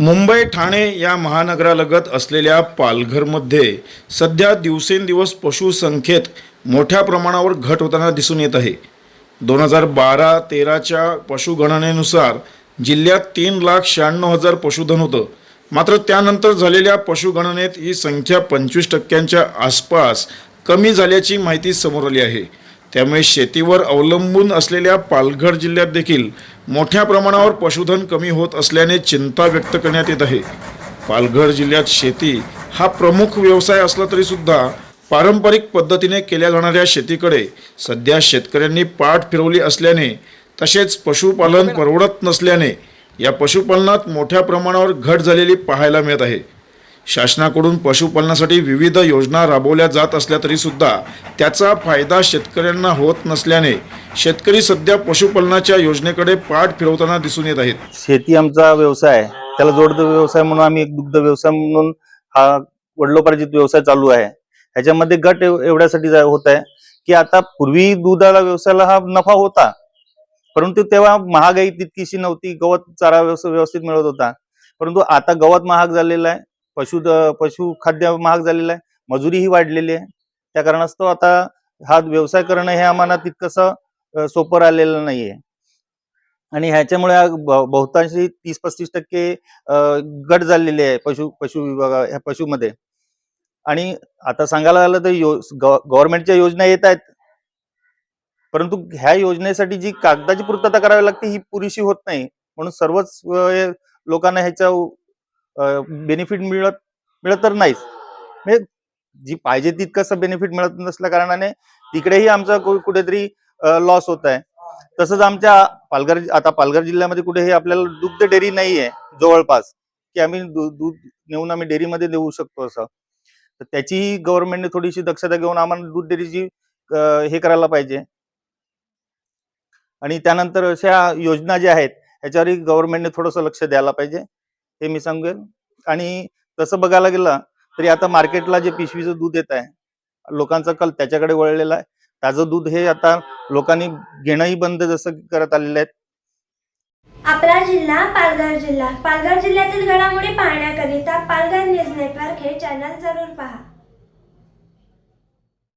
मुंबई ठाणे या महानगरालगत असलेल्या पालघरमध्ये सध्या दिवसेंदिवस पशुसंख्येत मोठ्या प्रमाणावर घट होताना दिसून येत आहे. दोन हजार बारा तेराच्या पशुगणनेनुसार जिल्ह्यात तीन लाख शहाण्णव हजार पशुधन होतं. मात्र त्यानंतर झालेल्या पशुगणनेत ही संख्या पंचवीस टक्क्यांच्या आसपास कमी झाल्याची माहिती समोर आली आहे. त्यामुळे शेतीवर अवलंबून असलेल्या पालघर जिल्ह्यात देखील मोठ्या प्रमाणावर पशुधन कमी होत असल्याने चिंता व्यक्त करण्यात येत आहे. पालघर जिल्ह्यात शेती हा प्रमुख व्यवसाय असला तरीसुद्धा पारंपरिक पद्धतीने केल्या जाणाऱ्या शेतीकडे सध्या शेतकऱ्यांनी पाठ फिरवली असल्याने तसेच पशुपालन परवडत नसल्याने या पशुपालनात मोठ्या प्रमाणावर घट झालेली पाहायला मिळत आहे. शासनाकडून पशुपालनासाठी विविध योजना राबवल्या जात असल्या तरी सुद्धा त्याचा फायदा शेतकऱ्यांना होत नसल्याने शेतकरी सध्या पशुपालनाच्या योजनेकडे पाठ फिरवताना दिसून येत आहेत. शेती आमचा व्यवसाय त्याला जोडतो व्यवसाय म्हणून आम्ही एक दुग्ध व्यवसाय म्हणून हा वडिलोपार्जित व्यवसाय चालू आहे. ह्याच्यामध्ये गट एव- एवढ्यासाठी होत आहे की आता पूर्वी दुधाला व्यवसायाला हा नफा होता. परंतु तेव्हा महागाई तितकीशी नव्हती गवत चारा व्यवस- व्यवस्थित मिळत होता. परंतु आता गवत महाग झालेला आहे. पशु पशु खाद्य महाग झालेलं आहे मजुरीही वाढलेली आहे. त्या कारणास्तव आता हा व्यवसाय करणं हे आम्हाला तितकंसं सोपं राहिलेलं नाहीये. आणि ह्याच्यामुळे बहुतांशी तीस पस्तीस टक्के घट झालेली आहे पशु पशु विभागा ह्या पशुमध्ये. आणि आता सांगायला झालं तर यो गव्हर्नमेंटच्या योजना येत आहेत. परंतु ह्या योजनेसाठी जी कागदाची पूर्तता करावी लागते ही पुरेशी होत नाही. म्हणून सर्वच लोकांना ह्याच्या बेनिफिट मिळत मिळत तर नाहीच. म्हणजे जी पाहिजे तितकंसं बेनिफिट मिळत नसल्या कारणाने तिकडेही आमचा कुठेतरी लॉस होत आहे. तसंच आमच्या पालघर आता पालघर जिल्ह्यामध्ये कुठेही आपल्याला दुग्ध डेअरी नाही आहे जवळपास. की आम्ही दूध नेऊन आम्ही डेअरीमध्ये देऊ शकतो असं. तर त्याचीही गव्हर्नमेंटने थोडीशी दक्षता घेऊन आम्हाला दूध डेअरीची हे करायला पाहिजे. आणि त्यानंतर अशा योजना ज्या आहेत ह्याच्यावरही गव्हर्नमेंटने थोडंसं लक्ष द्यायला पाहिजे. हे मी सांगेन. आणि तसं बघायला गेलं तरी आता मार्केटला जे पिशवीचं दूध येत आहे लोकांचा कल त्याच्याकडे वळलेला आहे. ताजं दूध हे आता लोकांनी घेणंही बंद जसं करत आलेले आहेत. आपला जिल्हा पालघर जिल्हा. पालघर जिल्ह्यातील घडामोडी पाहण्याकरिता पालघर न्यूज नेटवर्क हे चॅनल जरूर पहा.